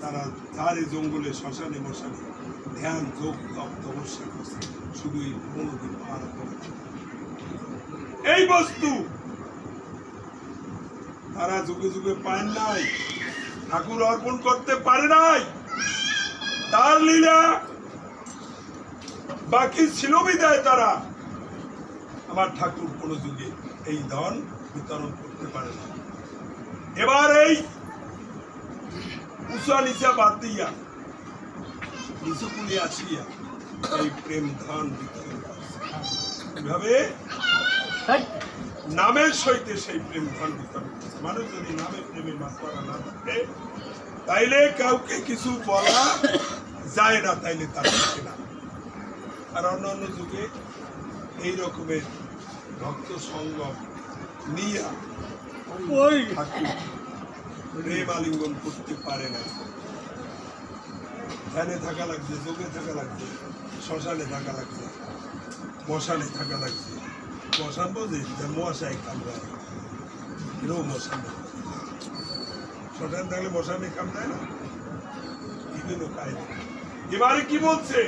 তারা ধারে জঙ্গলে শ্মশানে মশানে ধ্যান, যোগ, তপ, তপস্যা করছে। শুধু এই মনোদিন পার করে। এই বস্তু তারা যুগে যুগে পায় নাই, ঠাকুর অর্পণ করতে পারে নাই। তার লীলা বাকি ছিল বিদায় তারা। আমার ঠাকুর কোনো যুগে এই ধন বিতরণ করতে পারে না এবার এই উঁচা নিচা বাদ দিয়া আসিয়া এই প্রেম ধন এভাবে নামের সহিতে সেই প্রেম ধন বিতরণ মানুষ যদি নামে প্রেমে মাতোয়ারা না থাকে তাইলে কাউকে কিছু বলা যায় না তাইলে তার থাকে না আর অন্যান্য যুগে এই রকমের ভক্ত সঙ্গম নিয়া ওই প্রেম আলিঙ্গন করতে পারে না। ধ্যানে থাকা লাগছে যোগে থাকা লাগছে, শ্মশানে থাকা লাগছে, মশানে থাকা লাগছে। মশান বোঝে যে মশাই কামড়ায় এরও মশান? শ্মশান থাকলে মশানে কামড়ায় না বিভিন্ন কায়দা। এবারে কি বলছে?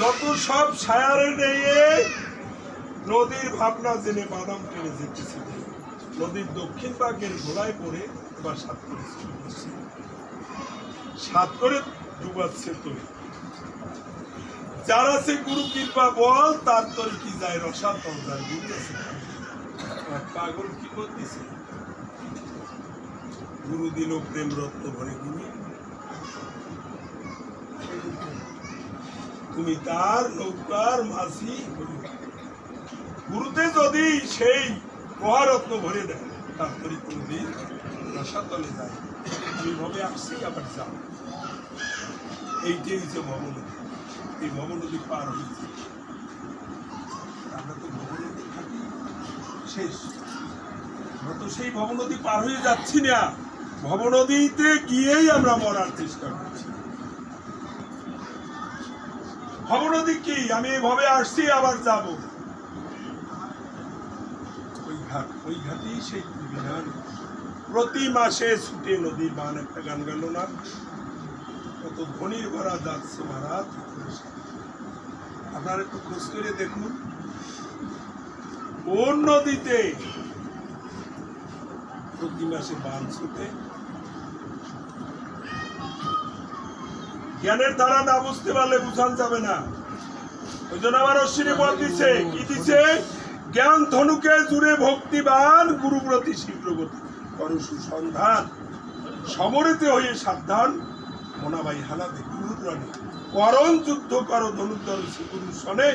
যত সব সায়ারে নিয়ে নদীর ভাবনা জেনে বাদাম টেনে যেতেছিল নদীর দক্ষিণ ভাগের ঘোড়ায় পড়ে এবার সাত করে সাত করে ডুবাচ্ছে তুই যার আছে গুরু কৃপা বল, তার তোর কি যায় রসাত যার গুরু আছে পাগল কি করতেছে? গুরু দিল প্রেম রত্ন ভরে গুরু তুমি তার নৌকার হইও। গুরুতে যদি সেই মহারত্ন ভরে দেয়। তারপরে কোনদিন রসাতলে যায়। এইভাবে আসছি, আবার যাও। এইটাই হচ্ছে ভবনদী এই ভবনদী পার হয়েছে। আমরা তো ভবনদী থাকি শেষ আমরা তো সেই ভবনদী পার হয়ে যাচ্ছি না। ভবনদীতে গিয়েই আমরা মরার চেষ্টা করছি। ভবনদী কি? আমি এভাবে আসছি, আবার যাব। ঘাট ওই ঘাটেই সেই বিধান প্রতি মাসে ছুটে নদীর বান একটা গান গেল না। কত ধনির ভরা যাচ্ছে মহারাজ আপনারা একটু খোঁজ করে দেখুন। কোন নদীতে প্রতি মাসে বান ছুটে? জ্ঞানের দ্বারা না বুঝতে পারলে বুঝান যাবে না। ওই জন্য আমার অশ্বিনী বল দিছে কি দিছে জ্ঞান ধনুকে জুড়ে ভক্তিবান গুরুব্রতি শীঘ্রগতি করো সুসন্ধান। সমরেতে হয়ে সাবধান। মোনাবাই হানাতে গুরুদ্রাণী করণ যুদ্ধ করো ধনুর্ধর গুরু সনে।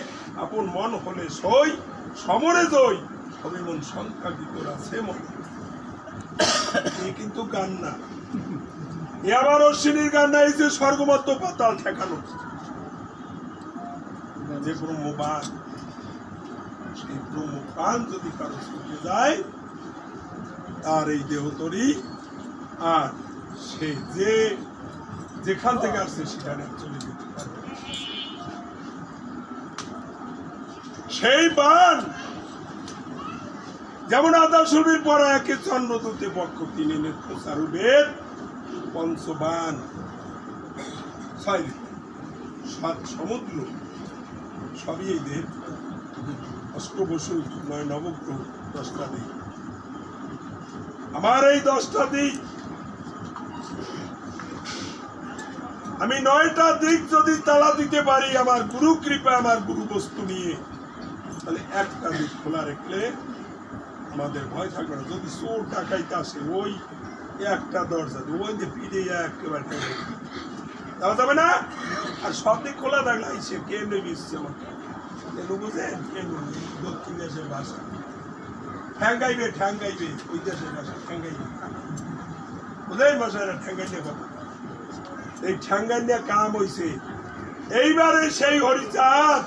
আপন মন হলে সই। সমরে জয়। সবে মন সংখ্যা কি তোর আছে মনে। এ কিন্তু গান না। এ আবার অশ্বিনীর গান না, এই যে স্বর্গমত্ত পাতাল ঠেকানো। যে ব্রহ্মবান। সেই ব্রহ্মপান যদি কারও শুকে যায়, তার এই দেহতরি আর সে যে যেখান থেকে আসছে সেখানে চলে যেতে পারবে সেই বান, যেমন আদা সুরবির পর একে চন্দ্রদূতে পক্ষ তিনি নেত্র পঞ্চবান। ছয় সাত সমুদ্র, সবই এই দেব অষ্টবসু নয় নবগ্রহ দশটা দিক আমার এই দশটা দিক। আমি নয়টা দিক যদি তালা দিতে পারি আমার গুরু কৃপা আমার গুরু বস্তু নিয়ে, তাহলে একটা দিক খোলা রাখলে আমাদের ভয় থাকবে না। যদি চোর ডাকাইতে আসে, ওই একটা দরজা ওই যে পিড়ে একেবারে। ঠেলে দিবে। দেওয়া যাবে না? আর সব দিক খোলা থাকলে, আইসে কে নেবে আমাকে? বুঝেন কেন দক্ষিণ দেশের ভাষা ঠ্যাঙ্গাইবে ঠ্যাঙ্গাইবে ওই দেশের ভাষা ঠ্যাঙ্গাইবে ঠ্যাঙ্গাইতে কথা এই কাম হইছে এইবারে সেই হরিচাঁদ,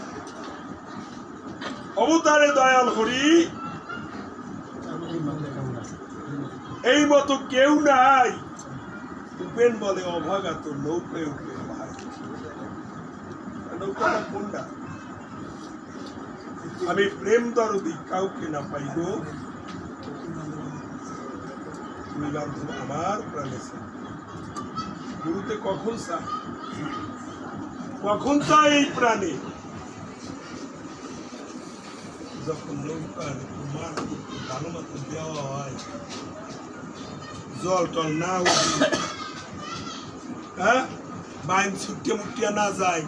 অবতারে দয়াল হরি। এই মতো কেউ নাই। উপেন বলে অভাগাত নৌকায় উঠে? ভাই নৌকাটা কোনটা? আমি প্রেম দরদি কাউকে না পাইব। আমার প্রাণে গুরুতে কখন চায় কখন চায় এই প্রাণে? যখন নৌকার মার ভালো মতো দেওয়া হয়, জল টল না উঠে হ্যাঁ? বাইন ছুটে মুটিয়া না যায়,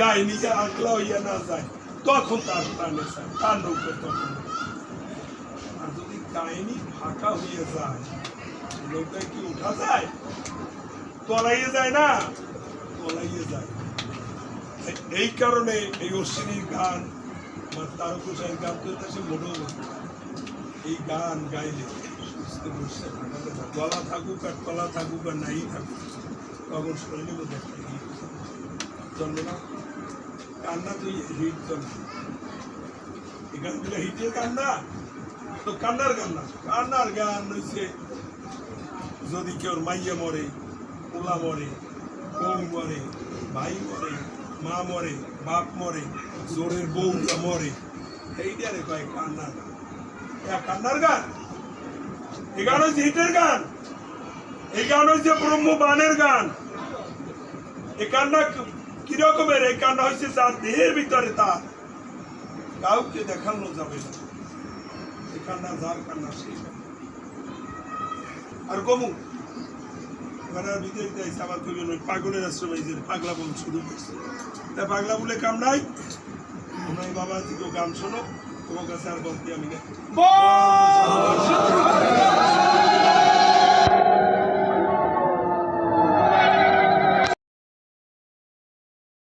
গায়ে নিজে আগলা হইয়া না যায়। তখন তার প্রাণে তার নৌকা তখন। আর যদি কাহিনী ফাঁকা হয়ে যায় নৌকায় কি উঠা যায়? তলাইয়ে যায় না? তলাইয়ে যায়। এই কারণে এই অশ্বিনীর গান, বা তারকুশার গান তো সে মোটেও। এই গান গাইলে সুস্থ বসে থাকা গলা থাকুক আর তলা থাকুক আর নাই থাকুক তখন একটা হিট জন্মে না কান্না তো হিট জন্মে এই গানগুলো হিটের কান্না? তো কান্নার গান না কান্নার গান হইছে, যদি কেউ মাইয়া মরে, পোলা মরে বউ মরে, ভাই মরে, মা মরে, বাপ মরে, জোরের বউটা মরে এইটারে কয় কান্নার গান। এ কান্নার গান? এই গান হচ্ছে হিটের গান। এই গান হচ্ছে ব্রহ্মবানের গান। এই কান্না কিরকমের এই কান্না হচ্ছে তার দেহের ভিতরে তার? কাউকে দেখানো যাবে না। এই যার কান্না সেই আর ওই পাগলের আশ্রমে যে পাগলা বল করছে। তা পাগলা বলে কাম নাই? বাবা গান শোনো, তোমার কাছে আর বলতে আমি না